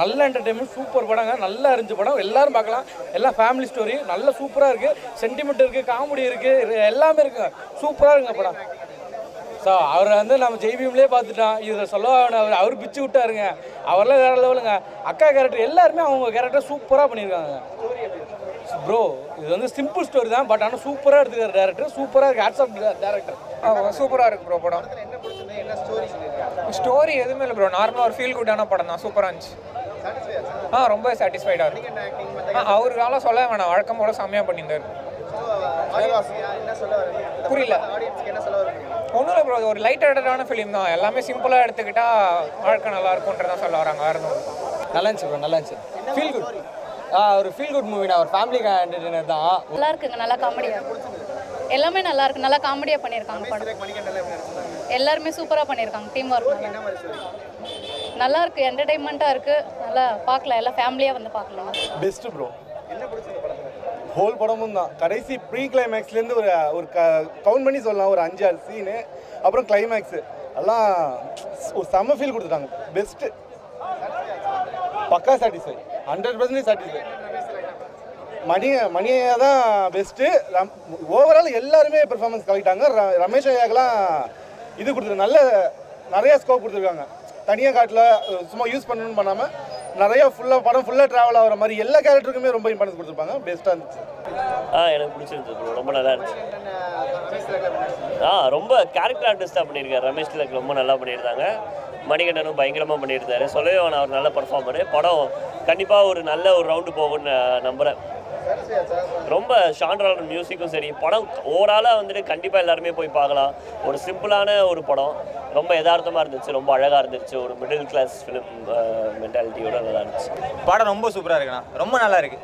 நல்ல entertainment super படங்க. நல்லா இருந்துச்சு படம். எல்லாரும் பார்க்கலாம். எல்லாம் ஃபேமிலி ஸ்டோரி நல்ல சூப்பராக இருக்குது சென்டிமெண்ட் இருக்குது காமெடி இருக்குது எல்லாமே இருக்குங்க. சூப்பராக இருக்குங்க படம். ஸோ அவரை வந்து நம்ம ஜெய்பீம்லேயே பார்த்துட்டோம் இதில் சொல்ல. அவர் அவர் பிச்சு விட்டாருங்க. அவரெல்லாம் வேற லெவலுங்க. அக்கா கேரக்டர் எல்லாருமே அவங்க கேரக்டர் சூப்பராக பண்ணியிருக்காங்க. ப்ரோ இது வந்து சிம்பிள் ஸ்டோரி தான். பட் ஆனால் சூப்பராக எடுத்துக்கிற டேரக்டர் சூப்பராக இருக்கு. ஹேட்ஸ் ஆஃப் டேரக்டர் சூப்பராக இருக்கு ப்ரோ படம். ஸ்டோரி எதுவுமே இல்லை ப்ரோ நார்மலாக ஒரு ஃபீல் குட்டான படம் தான். சூப்பராக இருந்துச்சு. ஆ ரொம்ப சாட்டிஸ்ஃபைடாக இருக்கு. ஆ அவருக்கால சொல்ல வேணாம். வழக்கம் போல செம்மையாக பண்ணியிருந்தாரு. புரியல. ஒன்றும் இல்லை ப்ரோ ஒரு லைட் ஹார்ட்டடான ஃபிலிம் தான். எல்லாமே சிம்பிளாக எடுத்துக்கிட்டா வாழ்க்கை நல்லா இருக்கும்ன்றதான் சொல்ல வராங்க. வேறு. நல்லா இருந்துச்சு ப்ரோ நல்லா இருந்துச்சு. ஃபீல் குட் ஆ ஒரு ஃபீல் குட் மூவி நான் ஒரு ஃபேமிலி என்டர்டைனர் தான். நல்லா இருக்குங்க. நல்லா காமெடியா எல்லாமே நல்லா இருக்கு. நல்லா காமெடியா பண்ணியிருக்காங்க படம். எல்லாருமே சூப்பரா பண்ணியிருக்காங்க. டீம் ஒர்க் நல்லா. இருக்கு. என்டர்டைன்மெண்ட்டாக இருக்கு. நல்லா பார்க்கலாம் எல்லாம் ஃபேமிலியா வந்து பார்க்கலாம் பெஸ்ட் ப்ரோ ஹோல் படமும் தான். கடைசி ப்ரீ கிளைமேக்ஸ்லேருந்து ஒரு ஒரு க கவுண்ட் பண்ணி சொல்லலாம். ஒரு அஞ்சு ஆறு சீனு அப்புறம் கிளைமேக்ஸு எல்லாம் ஒரு செம்ம ஃபீல் கொடுத்துட்டாங்க. பெஸ்ட்டு பக்கா சாட்டிஸ்ஃபை ஹண்ட்ரட் பர்சன்டேஜ் சாட்டிஸ்ஃபை மணி மணியா தான் பெஸ்ட்டு ரம் ஓவரால் எல்லாருமே பெர்ஃபார்மன்ஸ் கலக்கிட்டாங்க. ர ரமேஷ் ஐயாக்கெல்லாம் இது கொடுத்துருக்காங்க நல்ல நிறைய ஸ்கோப் கொடுத்துருக்காங்க. தனியாக காட்டில் சும்மா யூஸ் பண்ணணும்னு பண்ணாமல் நிறைய ஃபுல்லாக படம் ஃபுல்லாக ட்ராவல் ஆகிற மாதிரி எல்லா கேரக்டருக்குமே ரொம்ப இம்பார்ட்டன்ஸ் கொடுத்துருப்பாங்க. பெஸ்ட்டாக இருந்துச்சு. ஆ எனக்கு பிடிச்சிருந்தது ப்ரோ ரொம்ப நல்லா இருந்துச்சு. ஆ ரொம்ப கேரக்டர் ஆர்டிஸ்டாக பண்ணியிருக்காரு. ரமேஷ் திலக் ரொம்ப நல்லா பண்ணியிருந்தாங்க. மணிகண்டனும் பயங்கரமாக பண்ணியிருந்தாரு. சொல்லவே அவர் நல்ல பர்ஃபார்மரு படம் கண்டிப்பாக ஒரு நல்ல ஒரு ரவுண்டு போகும்னு நான் நம்புகிறேன் ரொம்ப ஷான்ரான மியூசிக்கும் சரி படம் ஓவராலாக வந்துட்டு கண்டிப்பாக எல்லாருமே போய் பார்க்கலாம். ஒரு சிம்பிளான ஒரு படம். ரொம்ப யதார்த்தமாக இருந்துச்சு ரொம்ப அழகாக இருந்துச்சு. ஒரு மிடில் கிளாஸ் ஃபிலிம் மென்டாலிட்டியோட நல்லா இருந்துச்சு. படம் ரொம்ப சூப்பராக இருக்குண்ணா. ரொம்ப நல்லா இருக்கு.